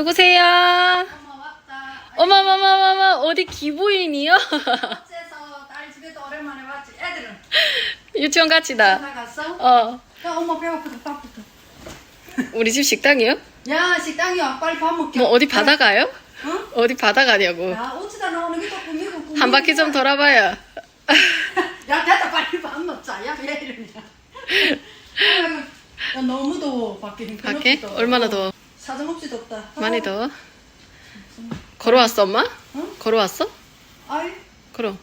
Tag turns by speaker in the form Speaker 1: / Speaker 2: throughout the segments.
Speaker 1: 누구세요?
Speaker 2: 엄마 왔다.
Speaker 1: 어머머머머머 어디 기부인이요?
Speaker 2: 어째서 딸 집에도 오랜만에 왔지. 애들은
Speaker 1: 유치원 같이다.
Speaker 2: 나갔어?
Speaker 1: 어
Speaker 2: 야 엄마 배고프다 밥부터.
Speaker 1: 우리 집 식당이요?
Speaker 2: 야 식당이야 빨리 밥 먹게.
Speaker 1: 뭐 어디 바다 가요?
Speaker 2: 응?
Speaker 1: 어디 바다 가냐고.
Speaker 2: 야 어찌다 나오는 게또 꾸미고 꾸미고.
Speaker 1: 한 바퀴 좀 돌아봐요.
Speaker 2: 야 됐다 빨리 밥 먹자. 야왜 이러냐. 아이고, 야, 너무 더워 밖에.
Speaker 1: 밖에? 얼마나 더워?
Speaker 2: 사정없이 덥다.
Speaker 1: 많이 더워? 걸어왔어 엄마?
Speaker 2: 응?
Speaker 1: 걸어왔어?
Speaker 2: 아이
Speaker 1: 그럼.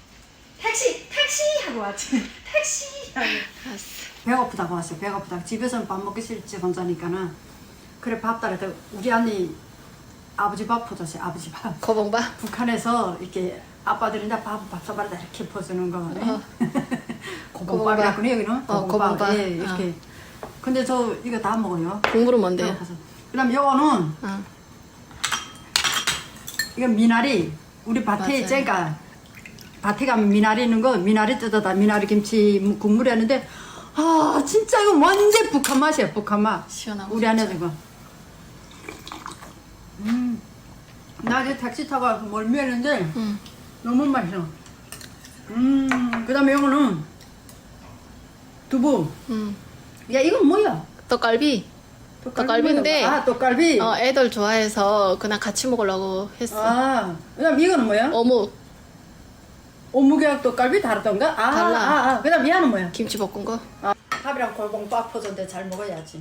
Speaker 2: 택시 택시 하고 왔지. 택시 하고.
Speaker 1: 알았어.
Speaker 2: 배고프다고 왔어요. 배고프다. 집에서는 밥 먹기 싫지 혼자니까는. 그래 밥 따라 우리 언니 아버지 밥 퍼줬어요. 아버지 밥.
Speaker 1: 거봉바?
Speaker 2: 북한에서 이렇게 아빠들이 이제 밥 밥 사발에다 이렇게 퍼주는 거.
Speaker 1: 어.
Speaker 2: 고봉밥이라고 해요 여기는.
Speaker 1: 어,
Speaker 2: 고봉밥. 예, 이렇게. 근데 저 이거 다 먹어요.
Speaker 1: 국물은 뭔데요?
Speaker 2: 배고파서. 그다음 요거는
Speaker 1: 어.
Speaker 2: 이거 미나리 우리 밭에
Speaker 1: 맞아요.
Speaker 2: 제가 밭에 가면 미나리 있는 거 미나리 뜯어다 미나리 김치 국물에 하는데 아 진짜 이거 완전 북한 맛이야 북한 맛
Speaker 1: 시원하고
Speaker 2: 우리 안에 이거 음나 이제 택시 타고 와서 멀미했는데
Speaker 1: 응.
Speaker 2: 너무 맛있어 음 그다음에 이거는 두부
Speaker 1: 응.
Speaker 2: 야 이건 뭐야
Speaker 1: 떡갈비? 떡갈비인데
Speaker 2: 아 떡갈비
Speaker 1: 어, 애들 좋아해서 그냥 같이 먹으려고 했어.
Speaker 2: 아 그다음 이거는 뭐야
Speaker 1: 어묵,
Speaker 2: 어묵이랑 떡갈비 다르던가 아,
Speaker 1: 달라.
Speaker 2: 아, 아. 그다음 얘는 뭐야
Speaker 1: 김치 볶은 거.
Speaker 2: 아, 밥이랑 골봉밥 퍼졌는데 잘 먹어야지.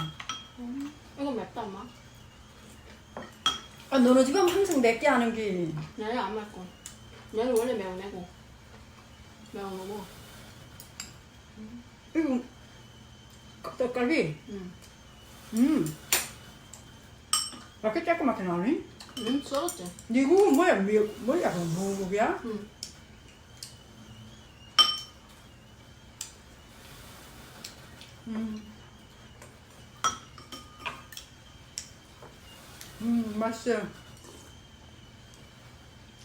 Speaker 1: 이건 맵다 엄마.
Speaker 2: 아, 너네 집은 항상 맵게 하는 게.
Speaker 1: 얘는 안 맵고. 얘는 원래 매운 애고. 매운 거고.
Speaker 2: 이거 떡갈비.
Speaker 1: 응.
Speaker 2: 음. 이렇게 조그맣게 나오니?
Speaker 1: 응, 썰었지.
Speaker 2: 니국은 뭐야? 미, 뭐야? 그 무국이야?
Speaker 1: 응.
Speaker 2: 음. 음, 맛있어.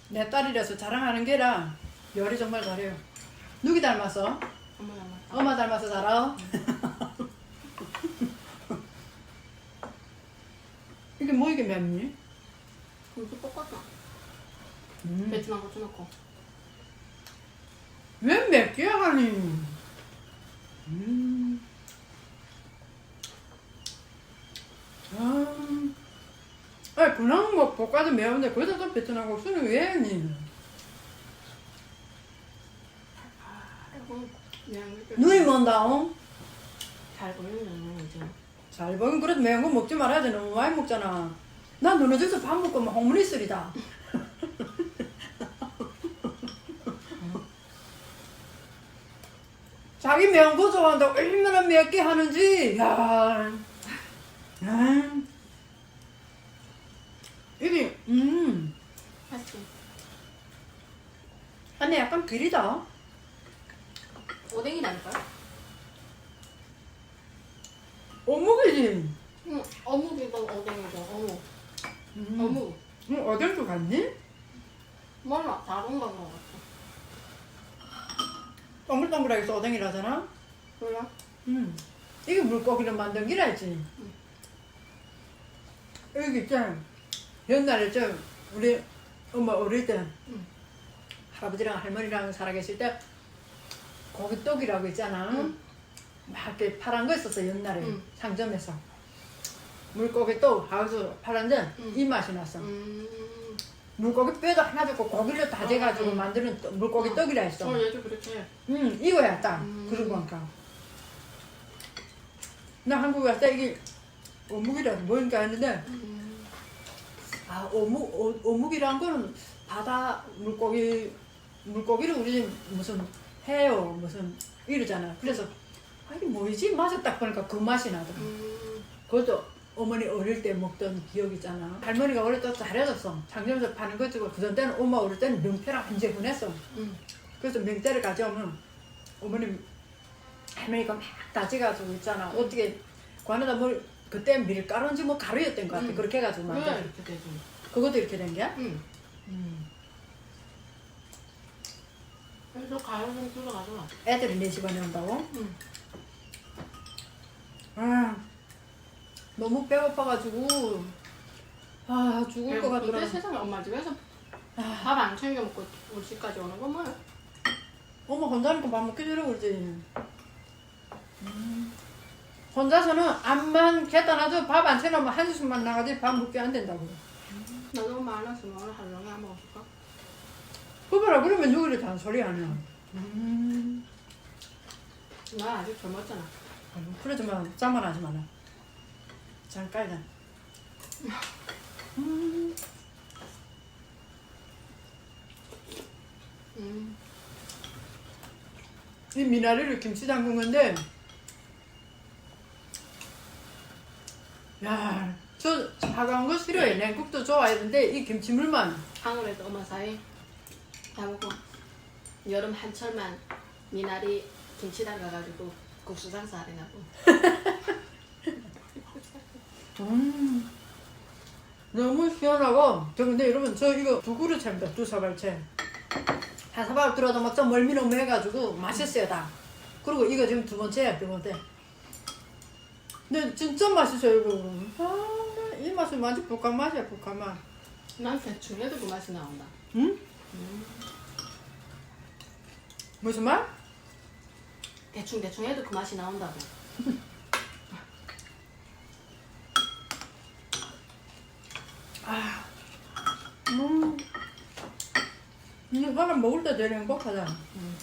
Speaker 2: 내 딸이라서 자랑하는 게라 요리 정말 잘해요. 누구 닮았어?
Speaker 1: 엄마 닮았다.
Speaker 2: 엄마 닮아서 잘하? 이게 뭐 이게 맵니?
Speaker 1: 김치 볶았다.
Speaker 2: 음.
Speaker 1: 베트남 고추 넣고.
Speaker 2: 왜 맵게 하니? 음. 아, 아 그냥 뭐 볶아도 매운데 거기다 또 베트남 국수는 왜 했니? 눈이 먼다, 어?
Speaker 1: 잘 보이는 이제.
Speaker 2: 잘 보긴 그래도 매운 거 먹지 말아야지 너무 많이 먹잖아. 난 너네 집에서 밥 먹고 막 홍문이 쓰리다. 자기 매운 거 좋아한다고 얼마나 맵게 하는지. 야. 음. 이게 음.
Speaker 1: 맛있지.
Speaker 2: 안에 약간 비리다.
Speaker 1: 오뎅이라니까?
Speaker 2: 어묵이지
Speaker 1: 응, 어묵이든 오뎅이든 어묵.
Speaker 2: 음.
Speaker 1: 어묵.
Speaker 2: 음, 어딜도 갔니?
Speaker 1: 몰라, 다른 거 먹었어.
Speaker 2: 동글동글하게 소댕이라잖아
Speaker 1: 그래?
Speaker 2: 음. 이게 물고기를 만든 기라지. 여기 있잖아. 옛날에 저 우리 엄마 어릴 때
Speaker 1: 응.
Speaker 2: 할아버지랑 할머니랑 살아계실 때 고기떡이라고 있잖아.
Speaker 1: 응.
Speaker 2: 막 이렇게 파란 거 있었어 옛날에
Speaker 1: 응.
Speaker 2: 상점에서. 물고기떡 하우스 파란데
Speaker 1: 응.
Speaker 2: 이 맛이 났어.
Speaker 1: 음.
Speaker 2: 물고기 뼈도 하나 줬고 고기를 다져가지고
Speaker 1: 응.
Speaker 2: 만드는 떡- 물고기 떡이라 했어.
Speaker 1: 어, 얘도 그렇게.
Speaker 2: 응, 이거야, 딱.
Speaker 1: 음.
Speaker 2: 그런 거니까. 나 한국에 때 이게 어묵이라도 뭔가 했는데,
Speaker 1: 음.
Speaker 2: 아, 어묵, 어, 어묵이란 거는 바다 물고기, 물고기를 우리 무슨 해요, 무슨 이러잖아. 그래서, 아, 이게 뭐지? 맛을 딱 보니까 그 맛이 나더라.
Speaker 1: 음.
Speaker 2: 그것도 어머니 어릴 때 먹던 기억이잖아. 할머니가 어릴 때 잘해줬어. 장점에서 파는 거 주고, 그 전 때는 엄마 어릴 때는 명태랑 한제 보냈어.
Speaker 1: 음.
Speaker 2: 그래서 명태를 가져오면 어머님 할머니가 막 다져가지고 있잖아 어떻게 관에다 뭘 그때 밀가루인지 뭐 가루였던 것 같아
Speaker 1: 음.
Speaker 2: 그렇게 해가지고
Speaker 1: 왜
Speaker 2: 만들
Speaker 1: 이렇게 되지?
Speaker 2: 그것도 이렇게 된 게야?
Speaker 1: 응.
Speaker 2: 음.
Speaker 1: 그래서 가요는 들어가잖아.
Speaker 2: 애들이 내 집안에 온다고?
Speaker 1: 응.
Speaker 2: 아 너무 배고파가지고 아 죽을 것 같더라.
Speaker 1: 세상에 엄마 집에서
Speaker 2: 아,
Speaker 1: 밥안 챙겨 먹고 우리 집까지 오는 건 뭐야?
Speaker 2: 엄마 혼자니까 밥 먹기 싫어 그러지. 음. 혼자서는 암만 놔도 밥 안 채놓으면 한숨만 나가지 밥 먹기 안 된다고.
Speaker 1: 너도 엄마 안 왔으면 오늘 하루 종일 안 먹었을까?
Speaker 2: 그거라 그러면 누구를 잔소리 안 해. 음.
Speaker 1: 나 아직 젊었잖아.
Speaker 2: 그러지만 짬만 하지 마라. 잠깐만. 음.
Speaker 1: 음.
Speaker 2: 이 미나리를 김치 담근 건데, 야, 저 차가운 거 싫어해. 냉국도 좋아했는데 이 김치물만
Speaker 1: 한국에서 엄마 사이 나보고 여름 한철만 미나리 김치 담가가지고 국수 장사 하려고.
Speaker 2: 음, 너무 시원하고 저 근데 여러분 저 이거 두 그릇입니다 두 사발채 한 사발 들어도 막 좀 멀미너무 해가지고 맛있어요 다 그리고 이거 지금 두 번째야 두 번째 근데 진짜 맛있어요 이거 아이 맛은 완전 북한 맛이야 북한 맛
Speaker 1: 난 대충 해도 그 맛이 나온다.
Speaker 2: 응? 무슨 말?
Speaker 1: 대충 대충 해도 그 맛이 나온다고.
Speaker 2: 아, 음, 이 사람 먹을 때 제일 행복하다. 음.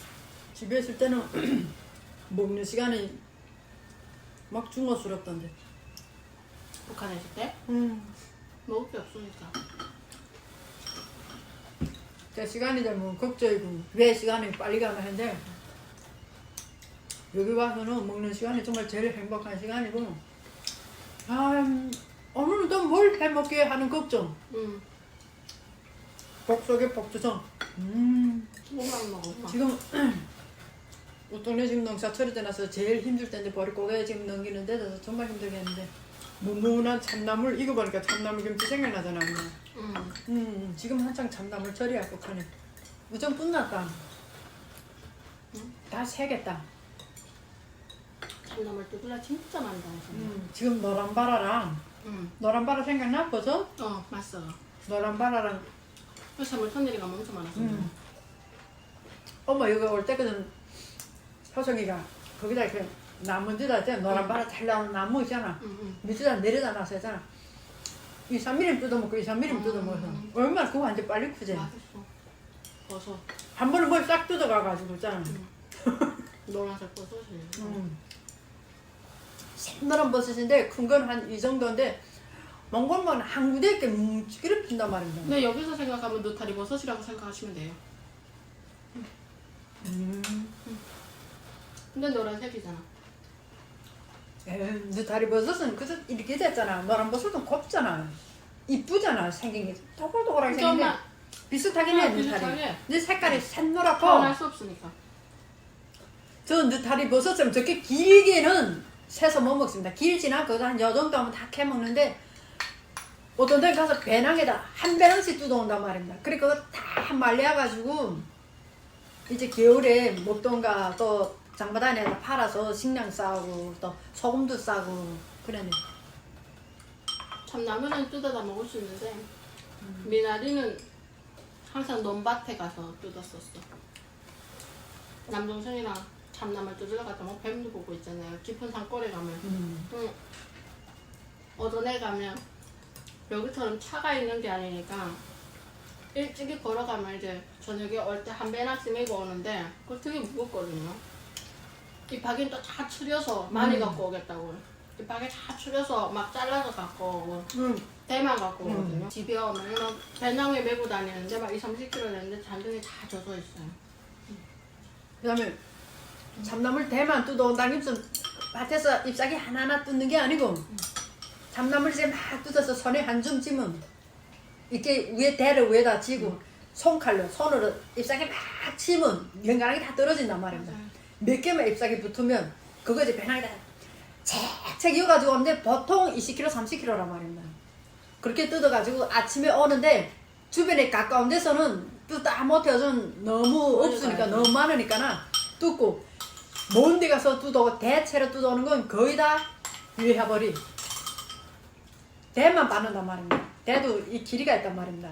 Speaker 2: 집에 있을 때는 먹는 시간이 막 중어스럽던데.
Speaker 1: 북한에 있을 때
Speaker 2: 음.
Speaker 1: 먹을 게 없으니까.
Speaker 2: 제 시간이 되면 걱정이고 왜 시간이 빨리 가나 했는데 여기 와서는 먹는 시간이 정말 제일 행복한 시간이고 아 음, 오늘은 또 뭘 해먹게 하는 걱정
Speaker 1: 응.
Speaker 2: 복 속에 복주성 음.
Speaker 1: 뭐만 먹어.
Speaker 2: 지금 우리 동네 지금 농사 처리 되나서 제일 힘들 때인데 버리고개 지금 넘기는 데서 정말 힘들겠는데 무문한 참나물 이거 보니까 참나물 김치 생각나잖아 엄마.
Speaker 1: 응.
Speaker 2: 음 지금 한창 참나물 처리야 북한에 우정 끝났다 다 새겠다
Speaker 1: 참나물 뜯으라 진짜 많이 나왔어.
Speaker 2: 음, 지금 노란 바라랑
Speaker 1: 응.
Speaker 2: 노란 바라 생각나 버섯?
Speaker 1: 어 맛있어.
Speaker 2: 노란 바라랑
Speaker 1: 그 참을 터내리가 엄청 많았어.
Speaker 2: 음. 엄마 여기 올 때거든 효성이가 거기다 이렇게 나무 뒤다 이제 노란 바라 잘 나오는 나무 있잖아
Speaker 1: 응, 응.
Speaker 2: 밑에다 내려다 놔서 했잖아. 2, 3mm 뜯어먹고 2, 3mm 뜯어먹어서
Speaker 1: 음.
Speaker 2: 얼마나 그거 완전 빨리 크지?
Speaker 1: 맛있어. 버섯.
Speaker 2: 한 번은 뭘싹 뜯어가가지고 있잖아.
Speaker 1: 노란색 버섯이.
Speaker 2: 음. 새노란 버섯인데 큰건한 이 정도인데 몽골만 한 구대 이렇게 뭉치기를 핀단 말입니다.
Speaker 1: 근데 여기서 생각하면 느타리 버섯이라고 생각하시면 돼요.
Speaker 2: 음.
Speaker 1: 근데 노란색이잖아.
Speaker 2: 에이, 느타리 버섯은 그저 이렇게 됐잖아. 노란 버섯은 곱잖아. 이쁘잖아 생긴 게.
Speaker 1: 근데
Speaker 2: 생긴데
Speaker 1: 엄마
Speaker 2: 비슷하긴 해
Speaker 1: 아,
Speaker 2: 느타리.
Speaker 1: 비슷하게.
Speaker 2: 근데 색깔이 샛노랗고
Speaker 1: 태어날 수 없으니까.
Speaker 2: 저 느타리 버섯처럼 저렇게 길게는 새서 못 먹습니다. 길지는 않고 한 요 정도 하면 다 캐먹는데 어떤 데 가서 배낭에다 한 배낭씩 뜯어온단 말입니다. 그거 다 말려가지고 이제 겨울에 먹던가 또 장마단에다 팔아서 식량 싸고 또 소금도 싸고 그러네.
Speaker 1: 참나물은 뜯어다 먹을 수 있는데 미나리는 항상 논밭에 가서 뜯었었어. 남동생이랑 참나물 뜯으러 갔다 뭐 뱀도 보고 있잖아요. 깊은 산골에 가면.
Speaker 2: 음.
Speaker 1: 응. 어전에 가면 여기처럼 차가 있는 게 아니니까 일찍이 걸어가면 이제 저녁에 올 때 한 배낙씩 메고 오는데 그거 되게 무겁거든요. 이 박인 또다 추려서 많이
Speaker 2: 음.
Speaker 1: 갖고 오겠다고. 이 박에 다 추려서 막 잘라서 갖고 오고
Speaker 2: 음.
Speaker 1: 대만 갖고 오거든요. 집에 오면 막 배낭에 메고 다니는데 막 2, 30kg 되는데 잔등이 다 젖어 있어요.
Speaker 2: 그 다음에 참나물 대만 뜯어온다는 것은 밭에서 잎사귀 하나하나 뜯는 게 아니고 참나물 이제 막 뜯어서 손에 한줌 찌면 이렇게 위에 대를 위에다 쥐고 손칼로 손으로 잎사귀 막 치면 연가랑이 다 떨어진단 말입니다. 몇 개만 잎사귀 붙으면 그거 이제 배낭에 다 책책 이어가지고 오는데 보통 20kg, 30kg란 말입니다. 그렇게 뜯어가지고 아침에 오는데 주변에 가까운 데서는 뜯다 못해서는 너무 없으니까 너무 많으니까나 뜯고 먼 데 가서 뜯어오고 대체로 뜯어오는 건 거의 다 유해버리 대만 받는단 말입니다. 대도 이 길이가 있단 말입니다.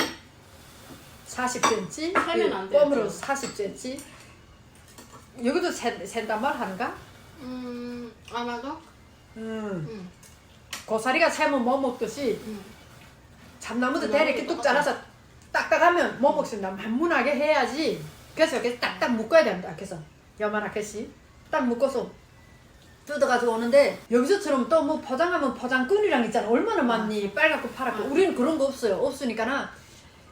Speaker 2: 40cm,
Speaker 1: 세면 안 되죠.
Speaker 2: 껌으로 40cm. 여기도 세, 센단 말 하는가?
Speaker 1: 음 아마도.
Speaker 2: 음.
Speaker 1: 음.
Speaker 2: 고사리가 세면 뭐 먹듯이
Speaker 1: 음.
Speaker 2: 참나무도
Speaker 1: 참나무도
Speaker 2: 대이렇게 뚝 잘라서 딱딱하면 뭐 먹습니다. 만문하게 해야지. 그래서 이렇게 딱딱 묶어야 된다. 그래서 요만하게씩 딱 묶어서 뜯어가지고 오는데 여기서처럼 또 뭐 포장하면 포장끈이랑 있잖아. 얼마나 많니? 빨갛고 파랗고.
Speaker 1: 맞아.
Speaker 2: 우리는 그런 거 없어요. 없으니까는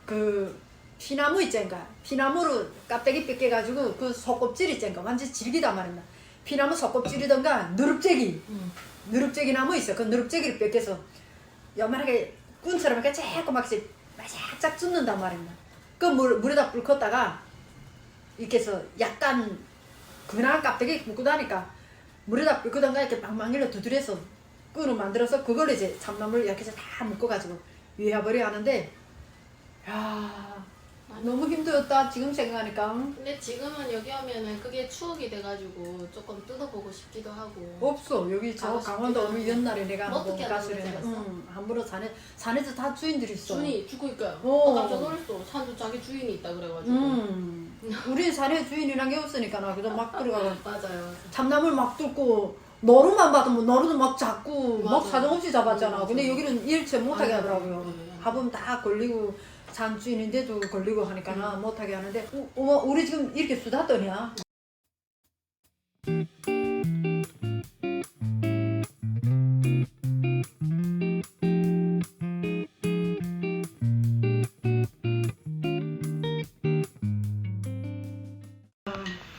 Speaker 2: 그 피나무 있잖아. 피나무로 깍대기 뺏겨가지고 그 속껍질 있잖아. 완전 질기단 말입니다. 피나무 속껍질이던가 누릅재기.
Speaker 1: 음.
Speaker 2: 누릅재기 나무 있어. 그 누릅재기를 뺏겨서 요만하게 꾼처럼 이렇게 조그맣게 살짝 뜯는단 말입니다. 그 물, 물에다 불 컸다가 이렇게 해서 약간 그냥 깍대기 묶고 다니까 물에다 불 끄던가 이렇게 망망이로 두드려서 끈을 만들어서 그걸 이제 참나물 이렇게 해서 다 묶어가지고 위해버려 하는데 야 너무 힘들었다 지금 생각하니까
Speaker 1: 근데 지금은 여기 오면은 그게 추억이 돼가지고 조금 뜯어보고 싶기도 하고.
Speaker 2: 없어 여기 저
Speaker 1: 가고
Speaker 2: 강원도
Speaker 1: 싶기도
Speaker 2: 오면
Speaker 1: 하고.
Speaker 2: 옛날에 내가
Speaker 1: 뭐
Speaker 2: 한번
Speaker 1: 어떻게
Speaker 2: 때
Speaker 1: 알았어?
Speaker 2: 응, 함부로 산에 산에서 다 주인들이 있어
Speaker 1: 죽고 있까요?
Speaker 2: 어.
Speaker 1: 어. 깜짝 놀랐어. 산도 자기 주인이 있다 그래가지고.
Speaker 2: 음. 우리 산에 주인이란 게 없으니까 나 그저 막 들어가고
Speaker 1: 맞아요.
Speaker 2: 참나물 막 뚫고 노루만 봐도 뭐 노루도 막 잡고 막
Speaker 1: 맞아.
Speaker 2: 사정없이 잡았잖아.
Speaker 1: 맞아.
Speaker 2: 근데 여기는 일체 못하게
Speaker 1: 맞아.
Speaker 2: 하더라고요.
Speaker 1: 네.
Speaker 2: 밥은 다 걸리고 산 주인인데도 걸리고 하니까 나
Speaker 1: 음.
Speaker 2: 못하게 하는데 어, 어머 우리 지금 이렇게 수다 떠냐?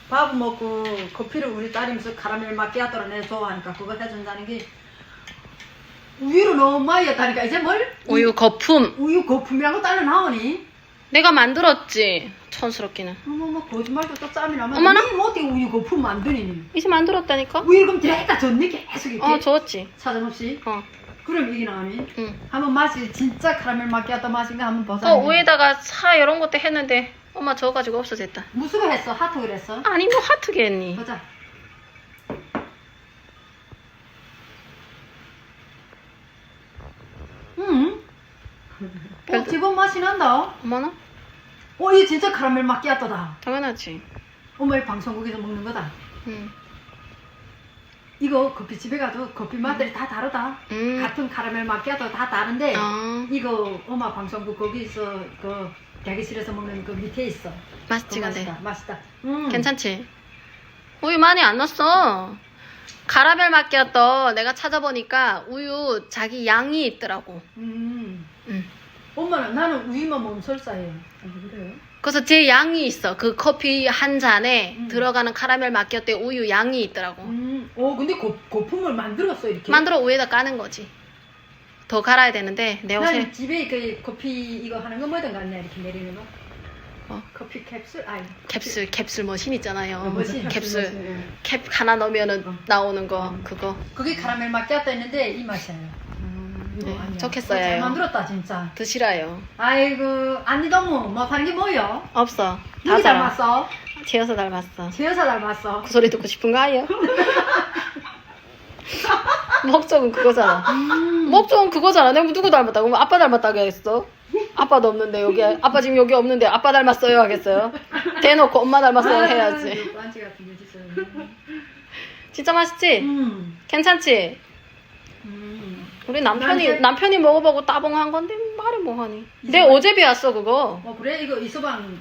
Speaker 2: 밥 먹고 커피를 우리 딸이면서 카라멜 마키아토를 내 좋아하니까 그거 해준다는 게 우유를 너무 많이 했다니까 이제 뭘?
Speaker 1: 우유 거품.
Speaker 2: 우유 거품이라고 딸려 나오니?
Speaker 1: 내가 만들었지. 촌스럽기는.
Speaker 2: 어머머 거짓말도 또 짬이 나면
Speaker 1: 어머나.
Speaker 2: 니 어떻게 우유 거품 만드니?
Speaker 1: 이제 만들었다니까?
Speaker 2: 우유 그럼 데다 줬니 계속 이렇게
Speaker 1: 어, 좋았지.
Speaker 2: 사정 없이
Speaker 1: 어,
Speaker 2: 그럼 이게 나오니?
Speaker 1: 응.
Speaker 2: 한번 맛이 진짜 카라멜 마키아토 맛인가 한번 보자
Speaker 1: 그 우에다가 사 이런 것도 했는데 엄마 저어가지고 없어졌다.
Speaker 2: 무슨 거 했어? 하트 그랬어?
Speaker 1: 아니 뭐 하트게 했니?
Speaker 2: 보자 응? 어,
Speaker 1: 별도-
Speaker 2: 난다
Speaker 1: 어머나?
Speaker 2: 어, 이게 진짜 카라멜 마키아토다
Speaker 1: 당연하지.
Speaker 2: 엄마 이 방송국에서 먹는 거다
Speaker 1: 응.
Speaker 2: 이거 커피집에 가도 커피 맛들이 다 다르다
Speaker 1: 음.
Speaker 2: 같은 카라멜 마키아토 다 다른데
Speaker 1: 아,
Speaker 2: 이거 엄마 방송국 거기서 그 대기실에서 먹는 그 밑에 있어 그
Speaker 1: 맛있지 근데.
Speaker 2: 맛있다 맛있다 음.
Speaker 1: 괜찮지? 우유 많이 안 넣었어. 카라멜 마키아토 내가 찾아보니까 우유 자기 양이 있더라고.
Speaker 2: 음.
Speaker 1: 응.
Speaker 2: 엄마는 나는 우유만 먹으면 설사해 아, 그래요?
Speaker 1: 그래서 제 양이 있어. 그 커피 한 잔에
Speaker 2: 음.
Speaker 1: 들어가는 카라멜 마키아토에 우유 양이 있더라고.
Speaker 2: 음. 어 근데 거, 거품을 만들었어 이렇게
Speaker 1: 만들어 우유에다 까는 거지. 더 갈아야 되는데 내 옷에
Speaker 2: 난 집에 그 커피 이거 하는 거 뭐든 갔네 이렇게 내리는 거
Speaker 1: 어.
Speaker 2: 커피 캡슐 아니
Speaker 1: 캡슐 캡슐 머신 있잖아요.
Speaker 2: 어, 머신,
Speaker 1: 캡슐
Speaker 2: 머신, 응.
Speaker 1: 캡 하나 넣으면 은
Speaker 2: 어.
Speaker 1: 나오는 거
Speaker 2: 어.
Speaker 1: 그거.
Speaker 2: 그게 카라멜 마키아토 있는데 이 맛이에요
Speaker 1: 네,
Speaker 2: 아니야.
Speaker 1: 좋겠어요.
Speaker 2: 잘 만들었다 진짜
Speaker 1: 드시라요.
Speaker 2: 아이고 안니 너무 못하는 게 뭐요?
Speaker 1: 없어. 다
Speaker 2: 누구
Speaker 1: 잘아.
Speaker 2: 닮았어?
Speaker 1: 지어서 닮았어.
Speaker 2: 제 여사 닮았어
Speaker 1: 그 소리 듣고 싶은가요? 목적은 그거잖아.
Speaker 2: 음.
Speaker 1: 목적은 그거잖아. 내가 누구 닮았다고? 그럼 아빠 닮았다고 하겠어? 아빠도 없는데 여기 아빠 지금 여기 없는데 아빠 닮았어요 하겠어요? 대놓고 엄마 닮았어요 해야지.
Speaker 2: 아이고, 반지 같은 게 있어요
Speaker 1: 진짜 맛있지?
Speaker 2: 음.
Speaker 1: 괜찮지?
Speaker 2: 음.
Speaker 1: 우리 남편이
Speaker 2: 난 이제-
Speaker 1: 남편이 먹어보고 따봉한 건데 말이 뭐하니? 내
Speaker 2: 이제-
Speaker 1: 어제 배웠어 그거.
Speaker 2: 어 그래 이거 이서방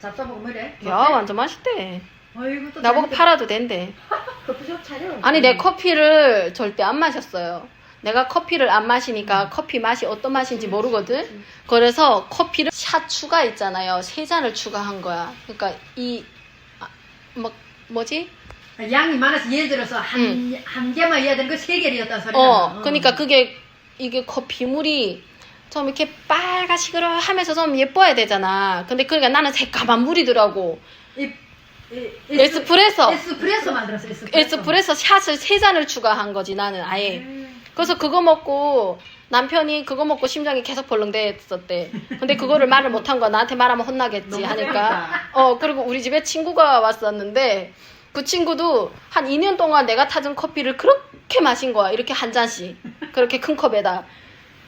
Speaker 2: 잡숴보고 뭐래?
Speaker 1: 야 완전 맛있대.
Speaker 2: 어이구 또
Speaker 1: 나보고
Speaker 2: 재밌게
Speaker 1: 팔아도 된대.
Speaker 2: 커피 숍 차려
Speaker 1: 아니 내 커피를 절대 안 마셨어요. 내가 커피를 안 마시니까 커피 맛이 어떤 맛인지 모르거든. 그래서 커피를 샷 추가 있잖아요. 세 잔을 추가한 거야. 그러니까 이 아, 뭐, 뭐지?
Speaker 2: 양이 많아서 예를 들어서 한, 한 개만 해야 되는 거 세 개였단 소리야
Speaker 1: 어, 그러니까 그게 이게 커피물이 좀 이렇게 빨가시그러 하면서 좀 예뻐야 되잖아. 근데 그러니까 나는 새까만 물이더라고.
Speaker 2: 이, 이,
Speaker 1: 에스프레소.
Speaker 2: 에스프레소 만들었어 에스프레소
Speaker 1: 에스프레소 샷을 세 잔을 추가한 거지 나는 아예.
Speaker 2: 음.
Speaker 1: 그래서 그거 먹고 남편이 그거 먹고 심장이 계속 벌렁댔었대. 근데 그거를 말을 못한 거야. 나한테 말하면 혼나겠지 하니까. 어 그리고 우리 집에 친구가 왔었는데 그 친구도 한 2년 동안 내가 타준 커피를 그렇게 마신 거야. 이렇게 한 잔씩. 그렇게 큰 컵에다.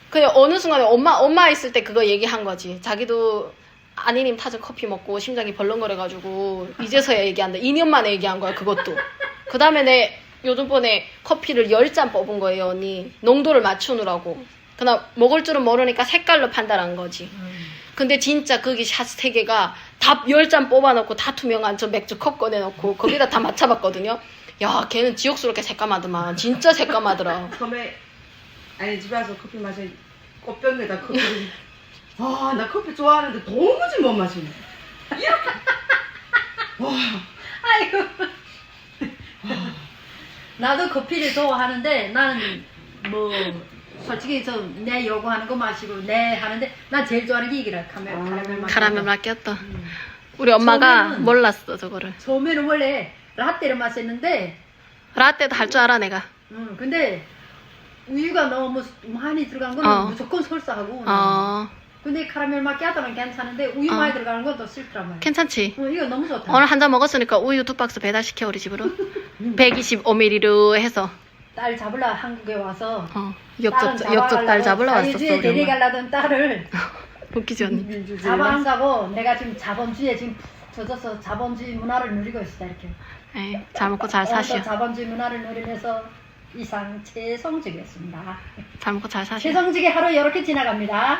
Speaker 1: 그냥 어느 순간에 엄마 엄마 있을 때 그거 얘기한 거지. 자기도 아니님 타준 커피 먹고 심장이 벌렁거려가지고 이제서야 얘기한다. 2년 만에 얘기한 거야 그것도. 그 다음에 내 요즘번에 커피를 10잔 뽑은 거예요 언니. 농도를 맞추느라고. 그나 먹을 줄은 모르니까 색깔로 판단한 거지. 근데 진짜 거기 샷세 개가 다 10잔 뽑아놓고 다 투명한 저 맥주 컵 꺼내놓고 거기다 다 맞춰봤거든요. 야 걔는 지옥스럽게 새까마더만. 진짜 새까마더라.
Speaker 3: 처음에 아니 집에 와서 커피 마셔 꽃병에다 커피를 와나 커피 좋아하는데 도무지 못 마시네 이렇게 와
Speaker 2: 아이고. 나도 커피를 좋아하는데 나는 뭐 솔직히 좀 내 요구하는 거 마시고 내 하는데 난 제일 좋아하는 게 이기라 카멜
Speaker 3: 아.
Speaker 2: 카라멜 맛.
Speaker 1: 카라멜 맡겼다. 우리 엄마가
Speaker 2: 처음에는-
Speaker 1: 몰랐어 저거를.
Speaker 2: 처음에는 원래 라떼를 마셨는데,
Speaker 1: 라떼도 할 줄 알아 내가.
Speaker 2: 음, 근데 우유가 너무 많이 들어간 거는
Speaker 1: 어.
Speaker 2: 무조건 설사하고.
Speaker 1: 어
Speaker 2: 근데 카라멜 마키아토는 괜찮은데 우유
Speaker 1: 어.
Speaker 2: 많이 들어가는 건더 싫더란 말이야.
Speaker 1: 괜찮지.
Speaker 2: 어, 이거 너무 좋다.
Speaker 1: 오늘 한 잔 먹었으니까 우유 두 박스 배달시켜 우리 집으로. 125ml로 해서
Speaker 2: 딸 잡으러 한국에 와서
Speaker 1: 어 역적 역적 딸 잡으러 왔었어
Speaker 2: 사유지에
Speaker 1: 우리 엄마.
Speaker 2: 데려가려던 딸을
Speaker 1: 웃기지 언니.
Speaker 3: 민주주의
Speaker 2: 잡아 안 가고 내가 지금 자본주의에 지금 푹 젖어서 자본주의 문화를 누리고 있다 이렇게.
Speaker 1: 에이, 잘 먹고 잘
Speaker 2: 오늘도
Speaker 1: 사시오.
Speaker 2: 자본주의 문화를 누리면서 이상 최성직이었습니다.
Speaker 1: 잘 먹고 잘 사시오.
Speaker 2: 최성직의 하루 이렇게 지나갑니다.